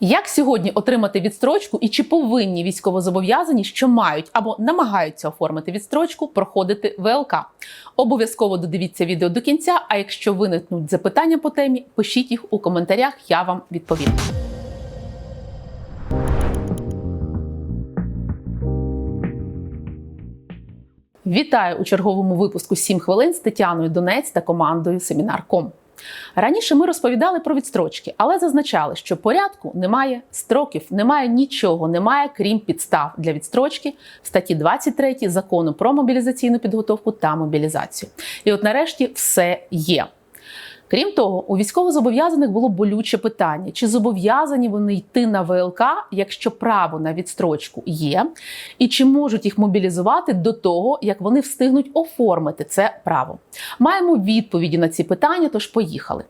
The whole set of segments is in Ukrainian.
Як сьогодні отримати відстрочку і чи повинні військовозобов'язані, що мають або намагаються оформити відстрочку, проходити ВЛК? Обов'язково додивіться відео до кінця. А якщо виникнуть запитання по темі, пишіть їх у коментарях, я вам відповім. Вітаю у черговому випуску «7 хвилин з Тетяною Донець та командою Семінар.ком. Раніше ми розповідали про відстрочки, але зазначали, що порядку немає, строків немає нічого, немає крім підстав для відстрочки в статті 23 закону про мобілізаційну підготовку та мобілізацію. І от нарешті все є. Крім того, у військовозобов'язаних було болюче питання: чи зобов'язані вони йти на ВЛК, якщо право на відстрочку є, і чи можуть їх мобілізувати до того, як вони встигнуть оформити це право? Маємо відповіді на ці питання, тож поїхали.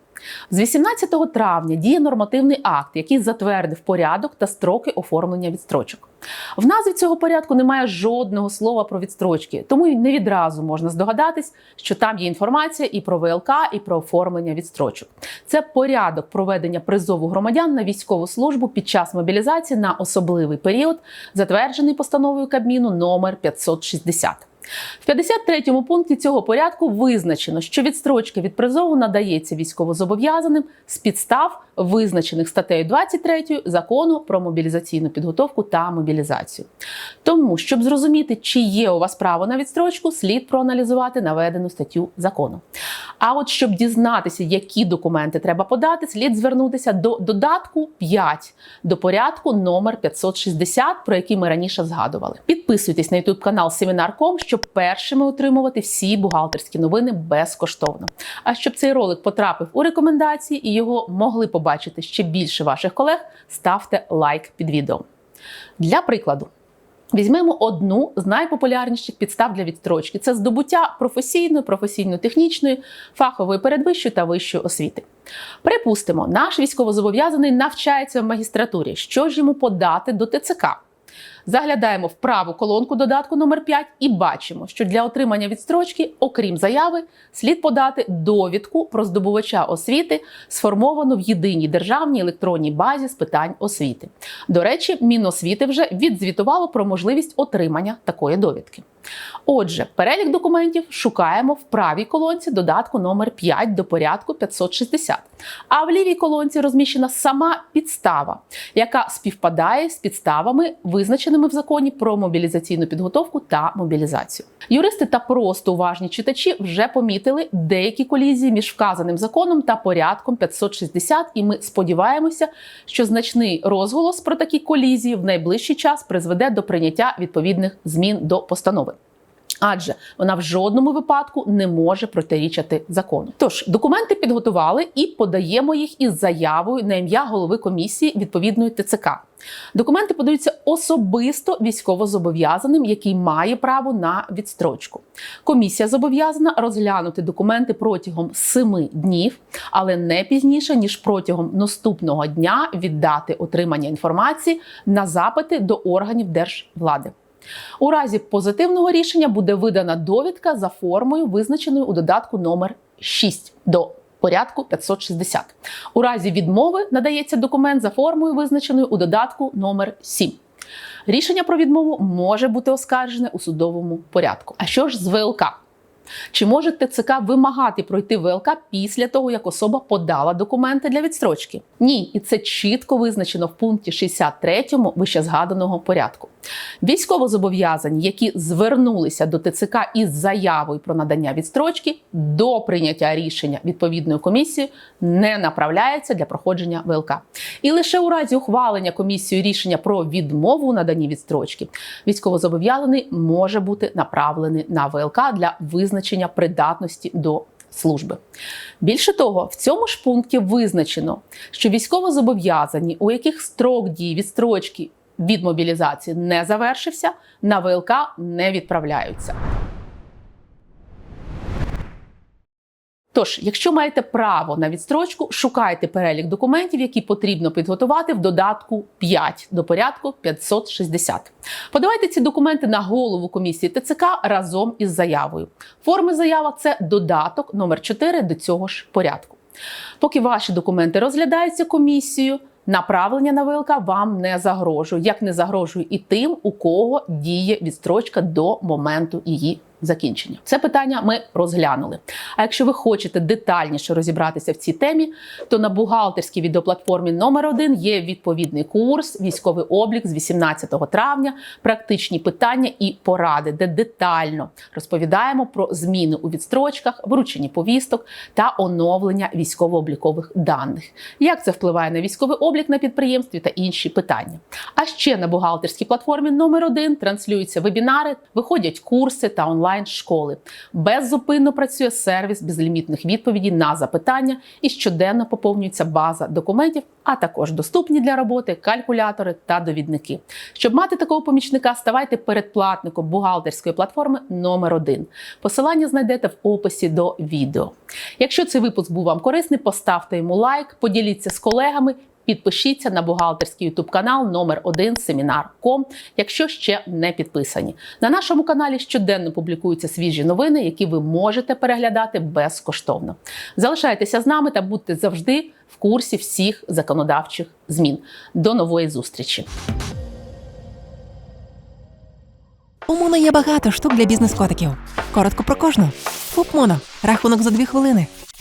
З 18 травня діє нормативний акт, який затвердив порядок та строки оформлення відстрочок. В назві цього порядку немає жодного слова про відстрочки, тому й не відразу можна здогадатись, що там є інформація і про ВЛК, і про оформлення відстрочок. Це порядок проведення призову громадян на військову службу під час мобілізації на особливий період, затверджений постановою Кабміну номер 560. В 53-му пункті цього порядку визначено, що відстрочка від призову надається військовозобов'язаним з підстав, визначених статтею 23 закону про мобілізаційну підготовку та мобілізацію. Тому, щоб зрозуміти, чи є у вас право на відстрочку, слід проаналізувати наведену статтю закону. А от щоб дізнатися, які документи треба подати, слід звернутися до додатку 5 до порядку номер 560, про який ми раніше згадували. Підписуйтесь на YouTube канал Семінар.ком, щоб першими отримувати всі бухгалтерські новини безкоштовно. А щоб цей ролик потрапив у рекомендації і його могли побачити ще більше ваших колег, ставте лайк під відео. Для прикладу. Візьмемо одну з найпопулярніших підстав для відстрочки: це здобуття професійної, професійно-технічної, фахової передвищої та вищої освіти. Припустимо, наш військовозобов'язаний навчається в магістратурі. Що ж йому подати до ТЦК? Заглядаємо в праву колонку додатку номер 5 і бачимо, що для отримання відстрочки, окрім заяви, слід подати довідку про здобувача освіти, сформовану в єдиній державній електронній базі з питань освіти. До речі, Міносвіти вже відзвітувало про можливість отримання такої довідки. Отже, перелік документів шукаємо в правій колонці додатку номер 5 до порядку 560. А в лівій колонці розміщена сама підстава, яка співпадає з підставами, визначеними в законі про мобілізаційну підготовку та мобілізацію. Юристи та просто уважні читачі вже помітили деякі колізії між вказаним законом та порядком 560, і ми сподіваємося, що значний розголос про такі колізії в найближчий час призведе до прийняття відповідних змін до постанови. Адже вона в жодному випадку не може протирічати закону. Тож документи підготували і подаємо їх із заявою на ім'я голови комісії відповідної ТЦК. Документи подаються особисто військовозобов'язаним, який має право на відстрочку. Комісія зобов'язана розглянути документи протягом 7 днів, але не пізніше ніж протягом наступного дня від дати отримання інформації на запити до органів держвлади. У разі позитивного рішення буде видана довідка за формою, визначеною у додатку номер 6 до порядку 560. У разі відмови надається документ за формою, визначеною у додатку номер 7. Рішення про відмову може бути оскаржене у судовому порядку. А що ж з ВЛК? Чи може ТЦК вимагати пройти ВЛК після того, як особа подала документи для відстрочки? Ні, і це чітко визначено в пункті 63 вище згаданого порядку. Військовозобов'язані, які звернулися до ТЦК із заявою про надання відстрочки до прийняття рішення відповідної комісії, не направляються для проходження ВЛК. І лише у разі ухвалення комісією рішення про відмову у наданні відстрочки військовозобов'язаний може бути направлений на ВЛК для визначення придатності до служби. Більше того, в цьому ж пункті визначено, що військовозобов'язані, у яких строк дії відстрочки від мобілізації не завершився, на ВЛК не відправляються. Тож, якщо маєте право на відстрочку, шукайте перелік документів, які потрібно підготувати в додатку 5 до порядку 560. Подавайте ці документи на голову комісії ТЦК разом із заявою. Форми заява це додаток номер 4 до цього ж порядку. Поки ваші документи розглядаються комісією, Направлення на ВЛК вам не загрожує, як не загрожує і тим, у кого діє відстрочка до моменту її закінчення. Це питання ми розглянули. А якщо ви хочете детальніше розібратися в цій темі, то на бухгалтерській відеоплатформі номер 1 є відповідний курс Військовий облік з 18 травня, практичні питання і поради, де детально розповідаємо про зміни у відстрочках, врученні повісток та оновлення військово-облікових даних. Як це впливає на військовий облік на підприємстві та інші питання. А ще на бухгалтерській платформі номер 1 транслюються вебінари, виходять курси та онлайн-школи. Беззупинно працює сервіс безлімітних відповідей на запитання і щоденно поповнюється база документів, а також доступні для роботи калькулятори та довідники. Щоб мати такого помічника, ставайте передплатником бухгалтерської платформи номер 1 Посилання знайдете в описі до відео. Якщо цей випуск був вам корисний, поставте йому лайк, поділіться з колегами. Підпишіться на бухгалтерський ютуб канал номер 1 Семінар.ком, якщо ще не підписані. На нашому каналі щоденно публікуються свіжі новини, які ви можете переглядати безкоштовно. Залишайтеся з нами та будьте завжди в курсі всіх законодавчих змін. До нової зустрічі! У Моно є багато штук для бізнес-котиків. Коротко про кожну. ФУП Моно. Рахунок за дві хвилини.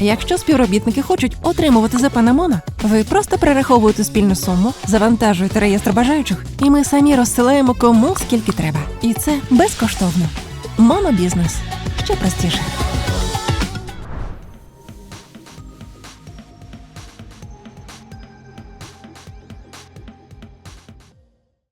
Якщо співробітники хочуть отримувати ЗП на Моно, ви просто перераховуєте спільну суму, завантажуєте реєстр бажаючих, і ми самі розсилаємо кому скільки треба. І це безкоштовно. Монобізнес ще простіше.